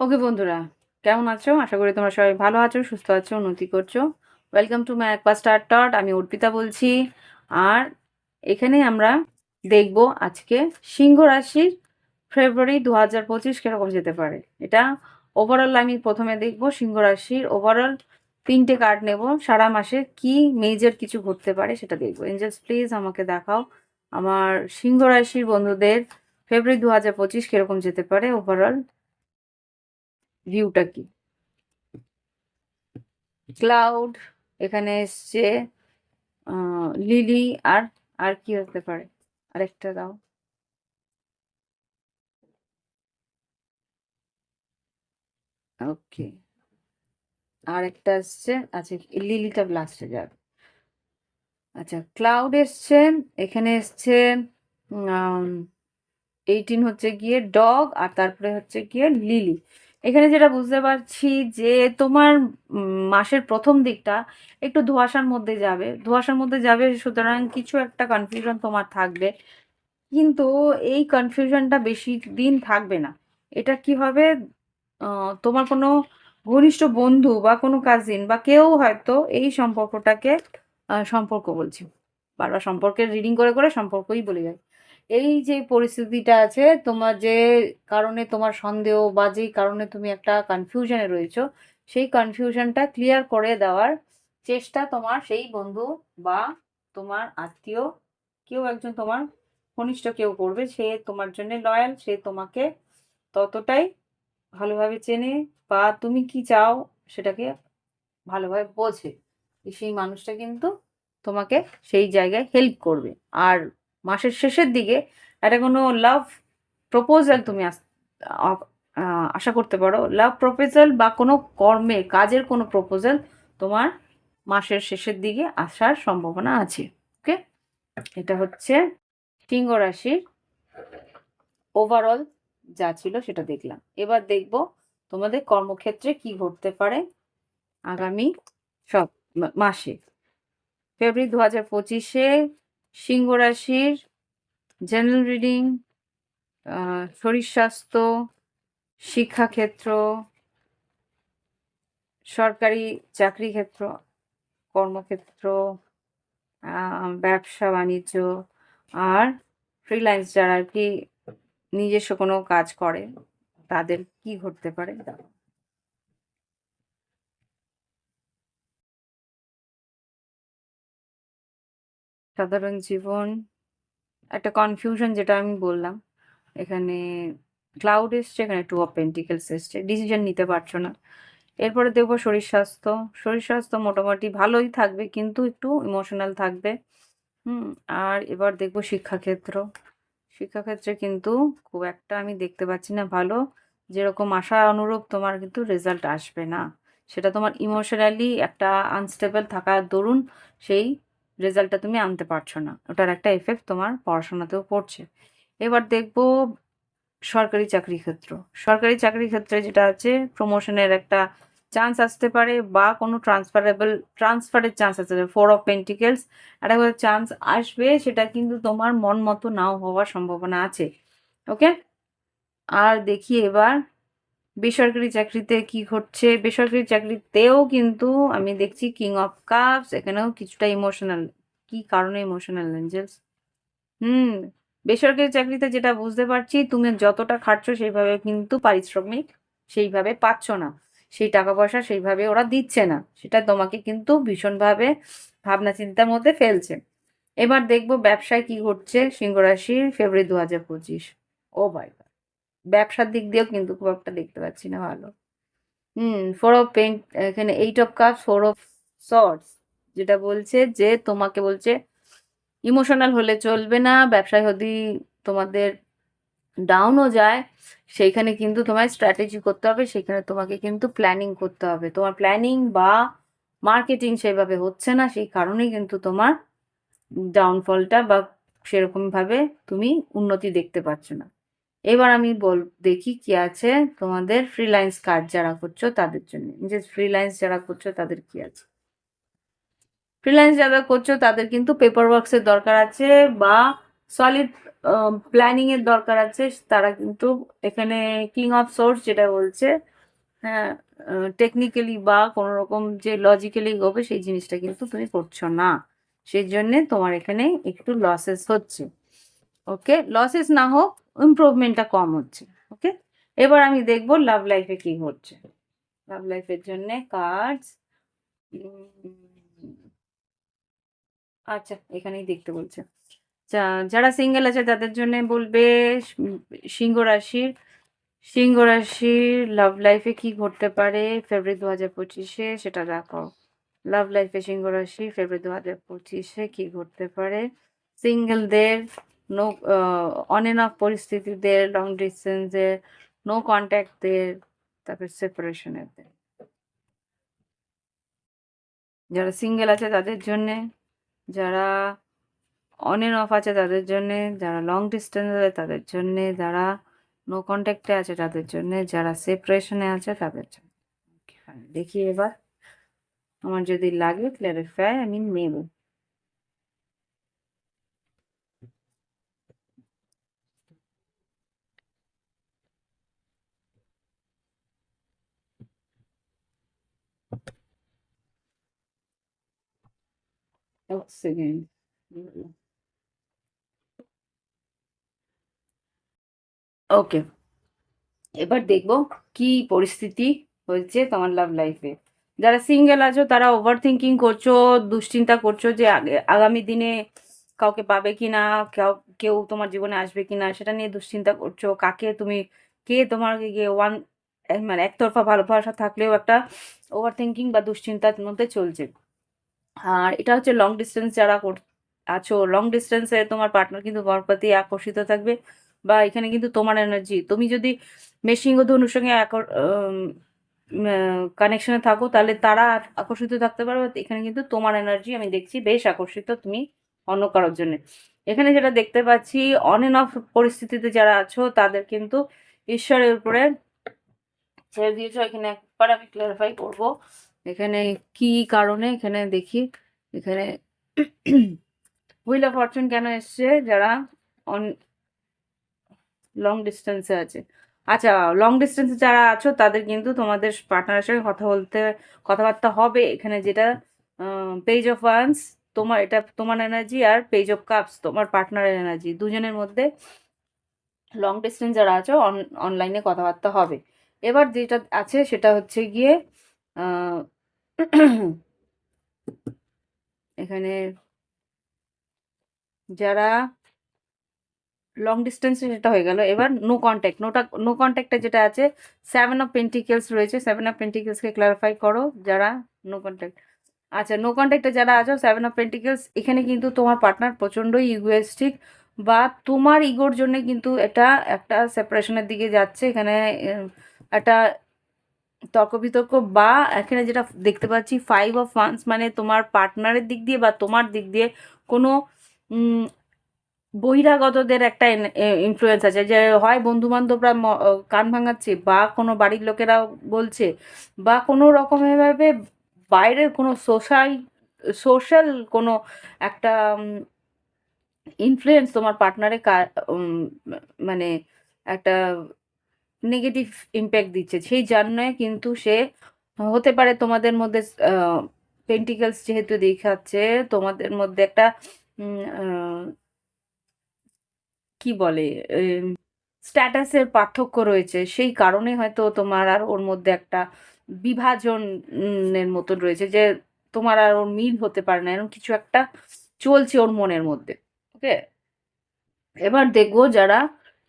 ওকে বন্ধুরা, কেমন আছো? আশা করি তোমরা সবাই ভালো আছো, সুস্থ আছো, উন্নতি করছ। ওয়েলকাম টু মাই একপা স্টার টট আমি অর্পিতা বলছি। আর এখানে আমরা দেখব আজকে সিংহ রাশির ফেব্রুয়ারি দু হাজার পঁচিশ কীরকম যেতে পারে। এটা ওভারঅল আমি প্রথমে দেখব সিংহ রাশির ওভারঅল তিনটে কার্ড নেব। সারা মাসে কি মেজর কিছু ঘটতে পারে সেটা দেখব। এঞ্জেলস প্লিজ আমাকে দেখাও। আমার সিংহ রাশির বন্ধুদের ফেব্রুয়ারি দু হাজার পঁচিশ কীরকম যেতে পারে? ওভারঅল ভিউটা কি? ক্লাউড এখানে এসছে লিলি আর আর কি হতে পারে? আরেকটা দাও। ওকে। আর একটা এসছে আচ্ছা লিলিটা লাস্টে যাবে। আচ্ছা ক্লাউড এসছে, এখানে এসছে এইটিন হচ্ছে গিয়ে ডগ আর তারপরে হচ্ছে গিয়ে লিলি এখানে যেটা বুঝতে পারছি যে তোমার মাসের প্রথম দিকটা একটু ধোঁয়াশার মধ্যে যাবে। ধোঁয়াশার মধ্যে যাবে সুতরাং কিছু একটা কনফিউশন তোমার থাকবে। কিন্তু এই কনফিউশনটা বেশি দিন থাকবে না। এটা কি হবে তোমার কোনো ঘনিষ্ঠ বন্ধু বা কোনো কাজিন বা কেউ হয়তো এই সম্পর্কটাকে সম্পর্ক বলছি। বারবার সম্পর্কের রিডিং করে করে সম্পর্কই বলে যায় এই যে পরিস্থিতিটা আছে, তোমার যে কারণে তোমার সন্দেহ বা যেই কারণে তুমি একটা কনফিউশনে রয়েছো, সেই কনফিউশনটা ক্লিয়ার করে দেওয়ার চেষ্টা তোমার সেই বন্ধু বা তোমার আত্মীয়, কেউ একজন তোমার ঘনিষ্ঠ কেউ করবে। সে তোমার জন্য লয়াল সে তোমাকে ততটাই ভালোভাবে চেনে বা তুমি কি চাও সেটাকে ভালোভাবে বোঝে সেই মানুষটা কিন্তু তোমাকে সেই জায়গায় হেল্প করবে। আর মাসের শেষের দিকে একটা কোনো লাভ প্রপোজাল তুমি আশা করতে পারো লাভ প্রপোজাল বা কোনো কর্মে, কাজের কোনো প্রপোজাল তোমার মাসের শেষের দিকে আসার সম্ভাবনা আছে ওকে এটা হচ্ছে সিংহ রাশির ওভারঅল যা ছিল সেটা দেখলাম। এবার দেখব তোমাদের কর্মক্ষেত্রে কি ঘটতে পারে আগামী সব মাসে। ফেব্রুয়ারি দু হাজার পঁচিশে সিংহ রাশির জেনারেল রিডিং শরীর স্বাস্থ্য, শিক্ষাক্ষেত্র, সরকারি চাকরি ক্ষেত্র কর্মক্ষেত্র ব্যবসা, বাণিজ্য, আর ফ্রিল্যান্স যারা আর কি নিজস্ব কোনো কাজ করে, তাদের কি ঘটতে পারে? সাধারণ জীবন, একটা কনফিউশন যেটা আমি বললাম, এখানে ক্লাউড এসছে, এখানে টু অফ পেন্টিকেলস এসছে ডিসিশন নিতে পারছ না। এরপরে দেখব শরীর স্বাস্থ্য শরীর স্বাস্থ্য মোটামুটি ভালোই থাকবে, কিন্তু একটু ইমোশনাল থাকবে। হুম, আর এবার দেখব শিক্ষাক্ষেত্র। শিক্ষাক্ষেত্রে কিন্তু খুব একটা আমি দেখতে পাচ্ছি না ভালো। যেরকম আশা অনুরূপ তোমার কিন্তু রেজাল্ট আসবে না। সেটা তোমার ইমোশনালি একটা আনস্টেবল থাকার দরুন সেই রেজাল্টটা তুমি আনতে পারছ না। ওটার একটা এফেক্ট তোমার পড়াশোনাতেও পড়ছে। এবার দেখব সরকারি চাকরি ক্ষেত্র। সরকারি চাকরি ক্ষেত্রে যেটা আছে প্রমোশনের একটা চান্স আসতে পারে বা কোনো ট্রান্সফারেবল ট্রান্সফারের চান্স আসতে পারে। ফোর অফ পেন্টিকেলস একটা করে চান্স আসবে, সেটা কিন্তু তোমার মন মতো নাও হওয়ার সম্ভাবনা আছে। ওকে আর দেখি এবার, বেসরকারি চাকরিতে কি ঘটছে? বেসরকারি চাকরিতেও কিন্তু আমি দেখছি কিং অফ কাপস এখানেও কিছুটা ইমোশনাল কি কারণে ইমোশনাল এঞ্জেলস হুম, বেসরকারি চাকরিতে যেটা বুঝতে পারছি, তুমি যতটা খাটছো সেইভাবে কিন্তু পারিশ্রমিক সেইভাবে পাচ্ছ না। সেই টাকা পয়সা সেইভাবে ওরা দিচ্ছে না। সেটা তোমাকে কিন্তু ভীষণভাবে ভাবনা চিন্তার মধ্যে ফেলছে। এবার দেখব ব্যবসায় কি ঘটছে সিংহরাশির ফেব্রুয়ারি দু হাজার পঁচিশ। ও ভাই ব্যবসার দিক দিয়েও কিন্তু খুব একটা দেখতে পাচ্ছি না ভালো। হুম ফোর অফ পেন্ট এখানে eight of cup four of swords যেটা বলছে যে তোমাকে বলছে ইমোশনাল হলে চলবে না, ব্যবসায় যদি তোমাদের ডাউনও যায়, সেইখানে কিন্তু তোমায় স্ট্র্যাটেজি করতে হবে সেখানে তোমাকে কিন্তু প্ল্যানিং করতে হবে। তোমার প্ল্যানিং বা মার্কেটিং সেভাবে হচ্ছে না, সেই কারণেই কিন্তু তোমার ডাউনফলটা বা সেরকমভাবে তুমি উন্নতি দেখতে পাচ্ছ না। এবার আমি বল, দেখি কি আছে তোমাদের ফ্রিল্যান্স কাজ যারা করছ তাদের জন্য। যে ফ্রিল্যান্স যারা করছ তাদের কি আছে? ফ্রিল্যান্স যারা করছ তাদের কিন্তু পেপার ওয়ার্কসের দরকার আছে বা সলিড প্ল্যানিং এর দরকার আছে। তারা কিন্তু এখানে কিং অফ সোর্স যেটা বলছে হ্যাঁ টেকনিক্যালি বা কোনো রকম যে লজিক্যালি হবে সেই জিনিসটা কিন্তু তুমি করছ না। সেই জন্যে তোমার এখানে একটু লসেস হচ্ছে। ওকে লসেস না হোক ইমপ্রুভমেন্টটা কম হচ্ছে। ওকে এবার আমি দেখব লাভ লাইফে কি হচ্ছে। লাভ লাইফের জন্য কার্ডস আচ্ছা এখানেই দেখতে বলছে। যারা সিঙ্গেল আছে তাদের জন্য বলবে, সিংহ রাশির সিংহ রাশির লাভ লাইফে কি ঘটতে পারে? ফেব্রুয়ারি দু হাজার পঁচিশে সেটা দেখো লাভ লাইফে সিংহ রাশি ফেব্রুয়ারি দু হাজার পঁচিশে কি ঘটতে পারে? সিঙ্গেলদের নো অন এন্ড অফ পরিস্থিতিদের লং ডিস্টেন্সের নো কন্ট্যাক্টদের তারপর সেপারেশনের যারা সিঙ্গেল আছে তাদের জন্যে, যারা অন এন্ড অফ আছে তাদের জন্যে, যারা লং ডিস্টেন্স আছে তাদের জন্যে, যারা নো কন্ট্যাক্টে আছে তাদের জন্যে, যারা সেপারেশনে আছে তাদের জন্য। দেখি এবার। আমার যদি লাগে ক্ল্যারিফাই আমি নেব এক সেকেন্ড ওকে এবার দেখব কি পরিস্থিতি হয়েছে তোমার লাভ লাইফে যারা সিঙ্গেল আছো, তারা ওভার থিঙ্কিং করছ, দুশ্চিন্তা করছ যে আগে, আগামী দিনে কাউকে পাবে কি না কেউ তোমার জীবনে আসবে কি না সেটা নিয়ে দুশ্চিন্তা করছ, কাকে তুমি, কে তোমার গিয়ে ওয়ান মানে একতরফা ভালোবাসা থাকলেও একটা ওভার থিঙ্কিং বা দুশ্চিন্তার মধ্যে চলছে। আর এটা হচ্ছে লং ডিস্টেন্স যারা আছো লং ডিস্টেন্সে তোমার পার্টনার কিন্তু প্রতি আকর্ষিত থাকবে। বা এখানে কিন্তু তোমার এনার্জি তুমি যদি মেশিং ধনুর সঙ্গে কানেকশনে থাকো, তাহলে তারা আকর্ষিত থাকতে পারবে এখানে কিন্তু তোমার এনার্জি আমি দেখছি বেশ আকর্ষিত তুমি অন্য কারোর জন্য। এখানে যেটা দেখতে পাচ্ছি অন এন্ড অফ পরিস্থিতিতে যারা আছো, তাদের কিন্তু ঈশ্বরের উপরে ছেড়ে দিয়েছ। এখানে একবার আমি ক্লারিফাই করব, এখানে কি কারণে? এখানে দেখি, এখানে হুইল অফ ফরচুন কেন এসছে? যারা অন লং ডিস্টেন্সে আছে। আচ্ছা লং ডিস্টেন্সে যারা আছো, তাদের কিন্তু তোমাদের পার্টনারের সঙ্গে কথা বলতে, কথাবার্তা হবে। এখানে যেটা পেজ অফ ওয়ান্স তোমার এটা তোমার এনার্জি আর পেজ অফ কাপস তোমার পার্টনারের এনার্জি দুজনের মধ্যে লং ডিস্টেন্স যারা আছো অনলাইনে কথাবার্তা হবে। এবার যেটা আছে, সেটা হচ্ছে গিয়ে এখানে যারা লং ডিস্টেন্সে সেটা হয়ে গেল, এবার নো কন্ট্যাক্ট নোটা নো কন্ট্যাক্টে যেটা আছে সেভেন অফ পেন্টিকেলস রয়েছে সেভেন অফ পেন্টিকেলসকে ক্লারিফাই করো যারা নো কন্ট্যাক্ট আচ্ছা নো কন্ট্যাক্টে যারা আছো সেভেন অফ পেন্টিকেলস এখানে কিন্তু তোমার পার্টনার প্রচণ্ডই ইগোয়েস্টিক বা তোমার ইগোর জন্য কিন্তু এটা একটা সেপারেশনের দিকে যাচ্ছে, এখানে একটা তর্ক বিতর্ক বা এখানে যেটা দেখতে পাচ্ছি ফাইভ অফ ওয়ান্স মানে তোমার পার্টনারের দিক দিয়ে বা তোমার দিক দিয়ে কোনো বহিরাগতদের একটা ইনফ্লুয়েন্স আছে। যে হয় বন্ধু বান্ধবরা কান ভাঙাচ্ছে বা কোনো বাড়ির লোকেরা বলছে বা কোনো রকমভাবে বাইরের কোনো সোশ্যাল সোশ্যাল কোনো একটা ইনফ্লুয়েন্স তোমার পার্টনারে মানে একটা নেগেটিভ ইম্প্যাক্ট দিচ্ছে। সেই জন্যে কিন্তু সে হতে পারে তোমাদের মধ্যে পেন্টিকেলস যেহেতু দেখাচ্ছে, তোমাদের মধ্যে একটা কি বলে স্ট্যাটাসের পার্থক্য রয়েছে। সেই কারণে হয়তো তোমার আর ওর মধ্যে একটা বিভাজনের মতন রয়েছে যে তোমার আর ওর মিল হতে পারে না এরকম কিছু একটা চলছে ওর মনের মধ্যে, ওকে? এবার দেখব যারা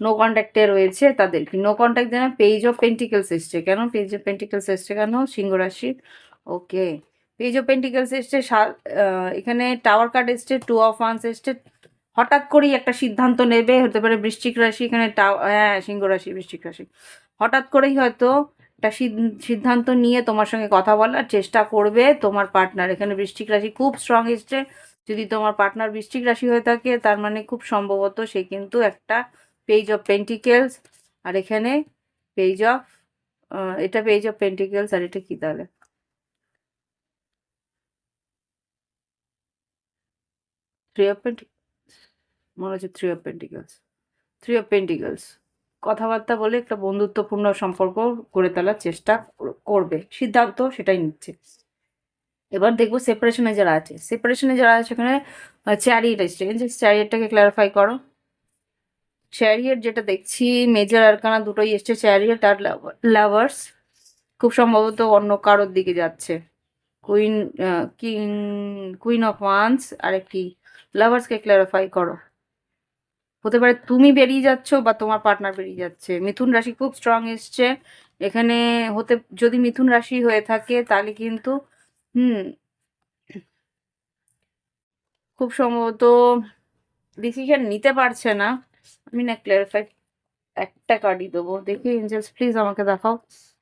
নো কন্ট্যাক্টে রয়েছে তাদের কি নো কন্ট্যাক্ট যেন পেজ অফ পেন্টিকেলস এসছে। কেন পেজ অফ পেন্টিকেলস এসছে? কেন? সিংহ রাশি। ওকে। পেজ অফ পেন্টিকেলস এসছে এখানে টাওয়ার কার্ড এসছে টু অফ ওয়ান্স এসছে হঠাৎ করেই একটা সিদ্ধান্ত নেবে, হতে পারে বৃশ্চিক রাশি, এখানে টাও হ্যাঁ সিংহ রাশি, বৃশ্চিক রাশি। হঠাৎ করেই হয়তো একটা সিদ- সিদ্ধান্ত নিয়ে তোমার সঙ্গে কথা বলার চেষ্টা করবে তোমার পার্টনার এখানে বৃশ্চিক রাশি খুব স্ট্রং এসছে। যদি তোমার পার্টনার বৃশ্চিক রাশি হয়ে থাকে, তার মানে খুব সম্ভবত সে কিন্তু একটা পেজ অফ পেন্টিকেলস আর এখানে পেজ অফ এটা পেজ অফ পেন্টিকেলস আর এটা কি তাহলে? থ্রি অফ পেন্টিকেলস মনে হচ্ছে three of pentacles three of pentacles কথাবার্তা বলে একটা বন্ধুত্বপূর্ণ সম্পর্ক গড়ে তোলার চেষ্টা করবে। সিদ্ধান্ত সেটাই নিচ্ছে। এবার দেখব সেপারেশনে যারা আছে। সেপারেশনে যারা আছে সেখানে চ্যারিয়েট এসছে। চ্যারিয়েটটাকে ক্লারিফাই করো। চ্যারিয়েট যেটা দেখছি মেজর আরকানা দুটোই এসছে। চ্যারিয়েট আর লাভার্স খুব সম্ভবত অন্য কারোর দিকে যাচ্ছে। Queen king queen of wands আর একটি লাভার্সকে ক্লারিফাই করো। হতে পারে তুমি বেরিয়ে যাচ্ছ বা তোমার পার্টনার বেরিয়ে যাচ্ছে। মিথুন রাশি খুব স্ট্রং এসছে। এখানে হতে, যদি মিথুন রাশি হয়ে থাকে তাহলে কিন্তু, হুম, খুব সম্ভবত ডিসিশন নিতে পারছে না। আমি না ক্লারিফাই একটা কার্ডই দেবো। দেখি এঞ্জেলস প্লিজ আমাকে দেখাও।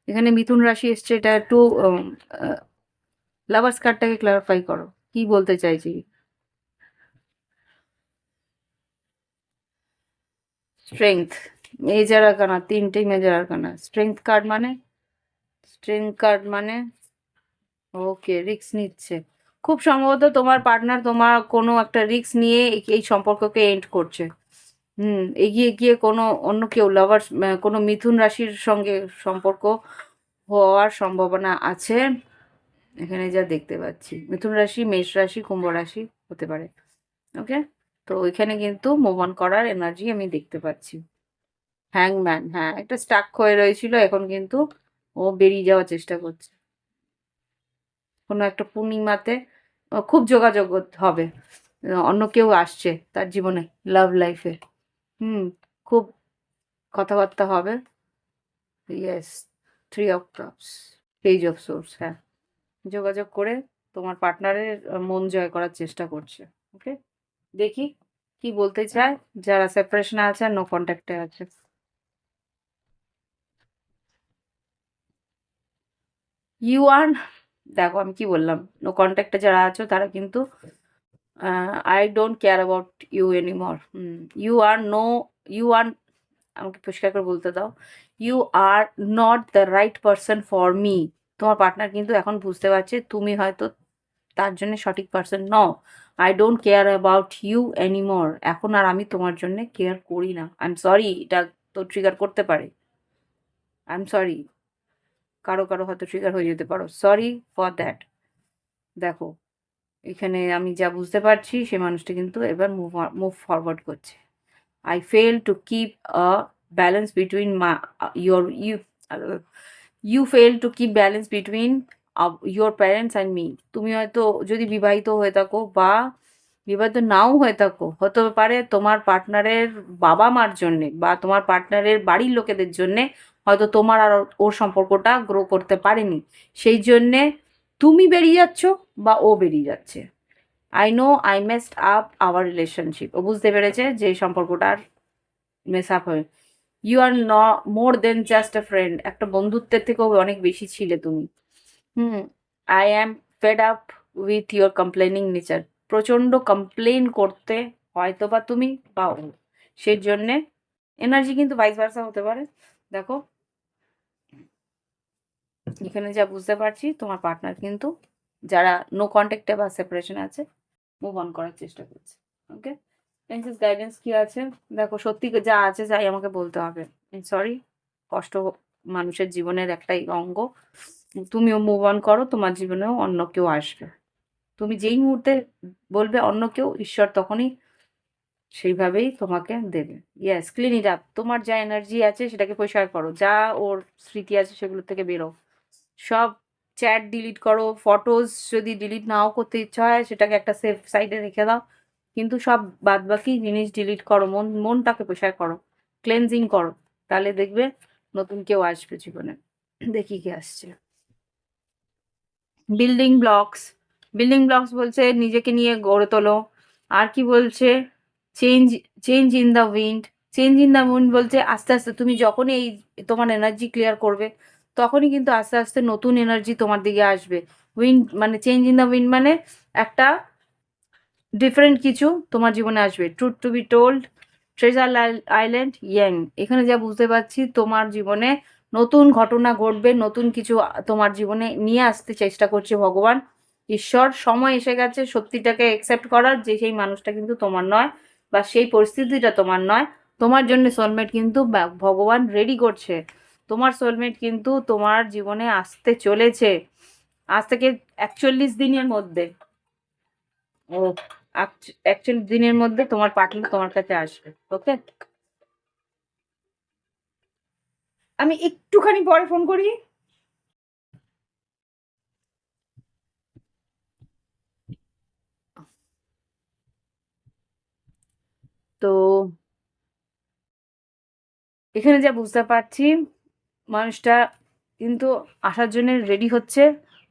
এখানে মিথুন রাশি এসছে, এটা একটু লাভার্স কার্ডটাকে ক্লারিফাই করো। কি বলতে চাইছি? স্ট্রেংথ মেজার আরকানা তিনটেই মেজার আরকানা স্ট্রেংথ কার্ড মানে? স্ট্রেংথ কার্ড মানে? ওকে রিস্ক নিচ্ছে। খুব সম্ভবত তোমার পার্টনার তোমার কোনো একটা রিস্ক নিয়ে এই- এই সম্পর্ককে এন্ড করছে। হুম, এগিয়ে গিয়ে কোনো অন্য কেউ লাভার কোনো মিথুন রাশির সঙ্গে সম্পর্ক হওয়ার সম্ভাবনা আছে। এখানে যা দেখতে পাচ্ছি, মিথুন রাশি, মেষ রাশি, কুম্ভ রাশি হতে পারে। ওকে তো ওইখানে কিন্তু মুভ অন করার এনার্জি আমি দেখতে পাচ্ছি। হ্যাংম্যান হ্যাঁ একটা স্টাক হয়ে রয়েছিল, এখন কিন্তু ও বেরিয়ে যাওয়ার চেষ্টা করছে। কোনো একটা পূর্ণিমাতে খুব যোগাযোগ হবে। অন্য কেউ আসছে তার জীবনে লাভ লাইফে হুম, খুব কথাবার্তা হবে। Yes three of cups page of swords হ্যাঁ। যোগাযোগ করে তোমার পার্টনারের মন জয় করার চেষ্টা করছে ওকে দেখি কি বলতে চায়। যারা সেপারেশনে আছে আর নো কন্ট্যাক্টে আছে। ইউ আর দেখো আমি কি বললাম নো কন্ট্যাক্টে যারা আছো তারা কিন্তু I don't care about you anymore you are no you are আমাকে পরিষ্কার করে বলতে দাও। You are not the right person for me তোমার পার্টনার কিন্তু এখন বুঝতে পারছে তুমি হয়তো তার জন্য সঠিক পারসন ন I don't care about you anymore এখন আর আমি তোমার জন্য কেয়ার করি না। আই এম সরি এটা তো ট্রিগার করতে পারে। আই এম সরি কারও কারও হয়তো ট্রিগার হয়ে যেতে পারো। সরি ফর দ্যাট দেখো, এখানে আমি যা বুঝতে পারছি, সে মানুষটা কিন্তু এবার মুভ মুভ ফরওয়ার্ড করছে। I fail to keep a balance between my your you you fail to keep balance between your parents and me তুমি হয়তো যদি বিবাহিত হয়ে থাকো বা বিবাহিত নাও হয়ে থাকো, হতে পারে তোমার পার্টনারের বাবা মার জন্যে বা তোমার পার্টনারের বাড়ির লোকেদের জন্যে হয়তো তোমার আর ওর সম্পর্কটা গ্রো করতে পারেনি। সেই জন্যে তুমি বেরিয়ে যাচ্ছ বা ও বেরিয়ে যাচ্ছে। I know I messed up our relationship ও বুঝতে পেরেছে যে সম্পর্কটার মেস আপ হয়ে you are no more then just a friend একটা বন্ধুত্বের থেকেও অনেক বেশি ছিলে তুমি। হুম I am fed up with your complaining nature প্রচণ্ড কমপ্লেন করতে হয়তো বা তুমি পাও। সেই জন্যে এনার্জি কিন্তু ভাইস ভার্সা হতে পারে। দেখো। এখানে যা বুঝতে পারছি, তোমার পার্টনার কিন্তু যারা নো কন্ট্যাক্টে বা সেপারেশন আছে মুভ অন করার চেষ্টা করছে। ওকে এনসিস গাইডেন্স কি আছে? দেখো, সত্যি যা আছে যাই আমাকে বলতে হবে। সরি কষ্ট মানুষের জীবনের একটাই অঙ্গ। তুমিও মুভ অন করো, তোমার জীবনেও অন্য কেউ আসবে। তুমি যেই মুহূর্তে বলবে অন্য কেউ, ঈশ্বর তখনই সেইভাবেই তোমাকে দেবে। ইয়াস ক্লিন ইট আপ তোমার যা এনার্জি আছে সেটাকে পরিষ্কার করো। যা ওর স্মৃতি আছে সেগুলো থেকে বেরো। সব চ্যাট ডিলিট করো ফটোজ যদি ডিলিট নাও করতে ইচ্ছা হয়, সেটাকে একটা সেফ সাইডে রেখে দাও। কিন্তু সব বাদবাকি জিনিস ডিলিট করো। মন, মনটাকে পরিষ্কার করো। ক্লেনজিং করো। তাহলে দেখবে নতুন কেউ আসবে জীবনে। দেখি কে আসছে। বিল্ডিং ব্লকস বিল্ডিং ব্লকস বলছে নিজেকে নিয়ে গড়ে তোলো। আর কি বলছে? Change change in the wind change in the wind বলছে আস্তে আস্তে তুমি যখনই এই তোমার এনার্জি ক্লিয়ার করবে, তখনই কিন্তু আস্তে আস্তে নতুন এনার্জি তোমার দিকে আসবে। উইন্ড মানে চেঞ্জ ইন দ্য উইন্ড মানে একটা ডিফারেন্ট কিছু তোমার জীবনে আসবে। Truth to be told treasure island young এখানে যা বুঝতে পারছি, তোমার জীবনে নতুন ঘটনা ঘটবে, নতুন কিছু তোমার জীবনে নিয়ে আসতে চেষ্টা করছে ভগবান। ঈশ্বর, সময় এসে গেছে, সত্যিটাকে অ্যাকসেপ্ট করার, যে সেই মানুষটা কিন্তু তোমার নয় বা সেই পরিস্থিতিটা তোমার নয়। তোমার জন্য সোলমেট কিন্তু ভগবান রেডি করছে। তোমার সোলমেট কিন্তু তোমার জীবনে আসতে চলেছে। আজ থেকে একচল্লিশ দিনের মধ্যে। ও একচল্লিশ দিনের মধ্যে তোমার পার্টনার তোমার কাছে আসবে ওকে আমি একটুখানি পরে ফোন করি। তো এখানে যা বুঝতে পারছি, মানুষটা কিন্তু আসার জন্য রেডি হচ্ছে।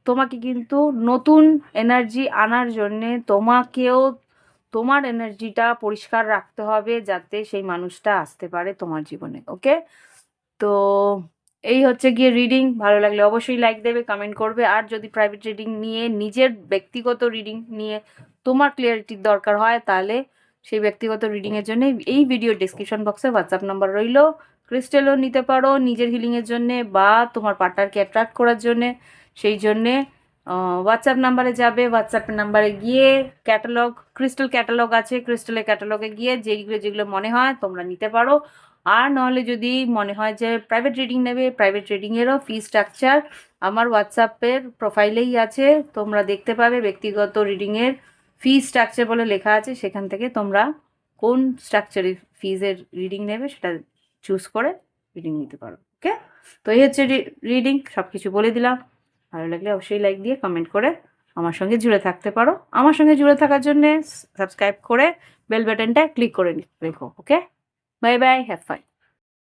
তোমাকে কিন্তু নতুন এনার্জি আনার জন্যে তোমাকেও তোমার এনার্জিটা পরিষ্কার রাখতে হবে যাতে সেই মানুষটা আসতে পারে তোমার জীবনে ওকে তো এই হচ্ছে গিয়ে রিডিং ভালো লাগলে অবশ্যই লাইক দেবে কমেন্ট করবে। আর যদি প্রাইভেট রিডিং নিয়ে, নিজের ব্যক্তিগত রিডিং নিয়ে তোমার ক্লিয়ারিটির দরকার হয়, তাহলে সেই ব্যক্তিগত রিডিংয়ের জন্য এই ভিডিও ডিসক্রিপশন বক্সে হোয়াটসঅ্যাপ নাম্বার রইল। ক্রিস্টেলও নিতে পারো নিজের হিলিংয়ের জন্যে বা তোমার পার্টনারকে অ্যাট্রাক্ট করার জন্যে। সেই জন্যে হোয়াটসঅ্যাপ নাম্বারে যাবে। হোয়াটসঅ্যাপ নাম্বারে গিয়ে ক্যাটালগ ক্রিস্টাল ক্যাটালগ আছে। ক্রিস্টালের ক্যাটালগে গিয়ে যেগুলো যেগুলো মনে হয় তোমরা নিতে পারো। আর নাহলে যদি মনে হয় যে প্রাইভেট রিডিং নেবে প্রাইভেট রিডিংয়েরও ফি স্ট্রাকচার আমার হোয়াটসঅ্যাপের প্রোফাইলেই আছে। তোমরা দেখতে পাবে ব্যক্তিগত রিডিংয়ের ফি স্ট্রাকচার বলে লেখা আছে। সেখান থেকে তোমরা কোন স্ট্রাকচারে ফিজের রিডিং নেবে সেটা চুজ করে রিডিং নিতে পারো ওকে তো এই হচ্ছে রিডিং সব কিছু বলে দিলাম। ভালো লাগলে অবশ্যই লাইক দিয়ে কমেন্ট করে আমার সঙ্গে জুড়ে থাকতে পারো। আমার সঙ্গে জুড়ে থাকার জন্যে সাবস্ক্রাইব করে বেল বাটনটা ক্লিক করে রেখো ওকে Bye bye. Have fun.